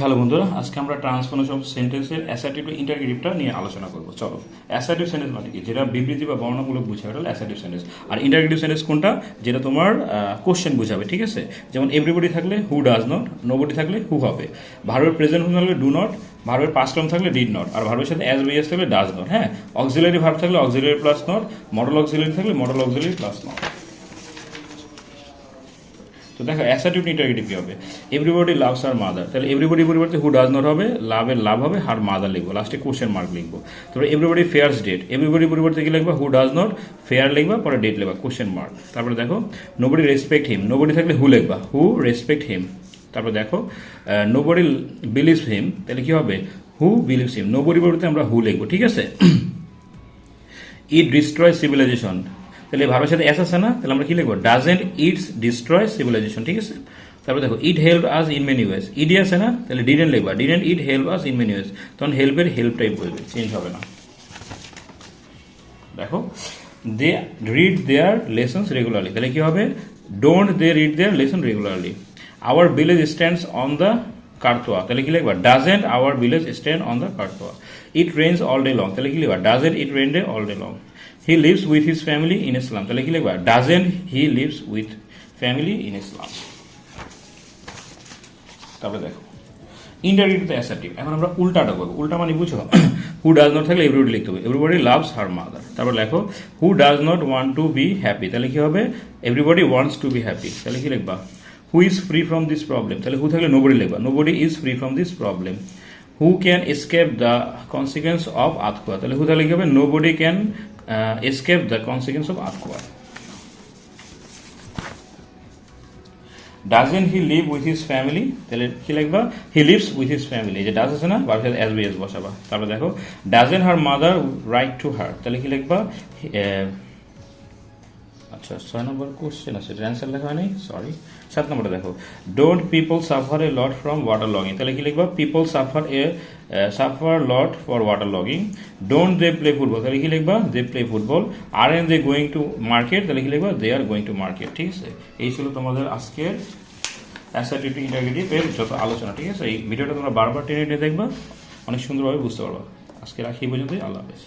Hello বন্ধুরা, আজকে আমরা ট্রান্সফরমেশন অফ সেন্টেন্সের অ্যাসার্টিভ ইন্টারগেটিভটা নিয়ে আলোচনা করব। চলো অ্যাসার্টিভ সেন্টেন্স মানে কি? যেটা বিবৃতি বা বর্ণমূলক বোঝাবে হলো অ্যাসার্টিভ সেন্টেন্স আর ইন্টারগেটিভ সেন্টেন্স কোনটা? যেটা তোমার কোশ্চেন বোঝাবে, ঠিক আছে? যেমন এভরিবডি থাকলে হু ডাজ নট নোবডি থাকলে হু হবে। ভার্বের প্রেজেন্ট থাকলে ডু নট ভার্বের পাস্ট ফর্ম থাকলে ডিড নট আর ভার্বের সাথে অ্যাজ বিএস থাকলে ডাজ নট হ্যাঁ? অক্সিলারি ভার্ব থাকলে auxiliary plus not modal auxiliary থাকলে মডেল অক্সিলারি প্লাস নট তো দেখো অ্যাসাটিভ ইন্টারগেটিভ কি হবে? এভরিবডি লাভস আর মাদার তাহলে এভরিবডি পরিবর্তে হু ডাজ নট হবে? লাভের লাভ হবে হার মাদার লিখব। লাস্টে কোশ্চেন মার্ক লিখব। তারপরে এভরিবডি ফেয়ার্স ডেট এভরিবডি পরিবর্তে কি লিখবা? হু ডাজ নট ফেয়ার লিখবা, পরে ডেট লিখবা। কোশ্চেন মার্ক তারপরে দেখো নোবডি রেসপেক্ট হিম নোবডি থাকলে হু লিখবা? হু রেসপেক্ট হিম তারপরে দেখো নোবডি বিলিভস হিম তাহলে কি হবে? হু বিলিভস হিম নোবডি পরিবর্তে আমরা হু লিখব, ঠিক আছে? ইট ডিস্ট্রয় সিভিলাইজেশন তাহলে ভাবের সাথে এস আছে না, তাহলে আমরা কি লিখব? ডাজেন্ট ইটস ডিস্ট্রয় সিভিলাইজেশন ঠিক আছে? তারপরে দেখো it help us in many ways ED আছে না? তাহলে ডিডেন্ট লিখবা। Didn't it help us in many ways তখন হেল্পের হেল্পটাই বলবে চেঞ্জ হবে না। দেখো they read their lessons regularly তাহলে কি হবে? Don't they read their lesson regularly our village stands on the Karatoya তাহলে কি লিখবা? Doesn't our village stand on the Karatoya it rains all day long তাহলে কি লিখবা? Doesn't it rain day all day long he lives with his family in Islam তাহলে কি লিখবা? Doesn't he lives with family in Islam তারপরে দেখো। ইন্টারভিউতে assertive এখন আমরা উল্টাটা করব। উল্টা মানে বুঝো? হু ডাজ নট থাকলে এভরিবডি লিখতে হবে। এভরিবডি লাভস হার মাদার তারপর লেখো who does not want to be happy তাহলে কি হবে? Everybody wants to be happy তাহলে কি লিখবা? Who is free from this problem তাহলে হু থাকলে নোবডি লিখবা। Nobody is free from this problem who can escape the consequence of earthquake তাহলে হু তাহলে কি হবে? Nobody can escape the consequence of earthquake. Doesn't he live with his family তাহলে কি লিখবা? He lives with his family যে does আছে না এস বি এস বসাবা। তারপরে দেখো doesn't her mother write to her তাহলে কি লিখবা? আহ, আচ্ছা ছয় নম্বর কোশ্চেন আছে। অ্যান্সার লেখা হয়নি? সরি সাত নম্বরটা দেখো। Don't people suffer a lot from water logging তাহলে কি লিখবা? People suffer a suffer lot for water logging don't they play football তাহলে কি লিখবা? They play football aren't they going to market তাহলে কি লিখবা? They are going to market ঠিক আছে? এই ছিল তোমাদের আজকের অ্যাসাইটিভ ইন্টারগেটিভ এর যত আলোচনা, ঠিক আছে? এই ভিডিওটা তোমরা বারবার টেনে টেনে দেখবা, অনেক সুন্দরভাবে বুঝতে পারবা। আজকে রাখি পর্যন্তই। আল্লাহ হাফেজ।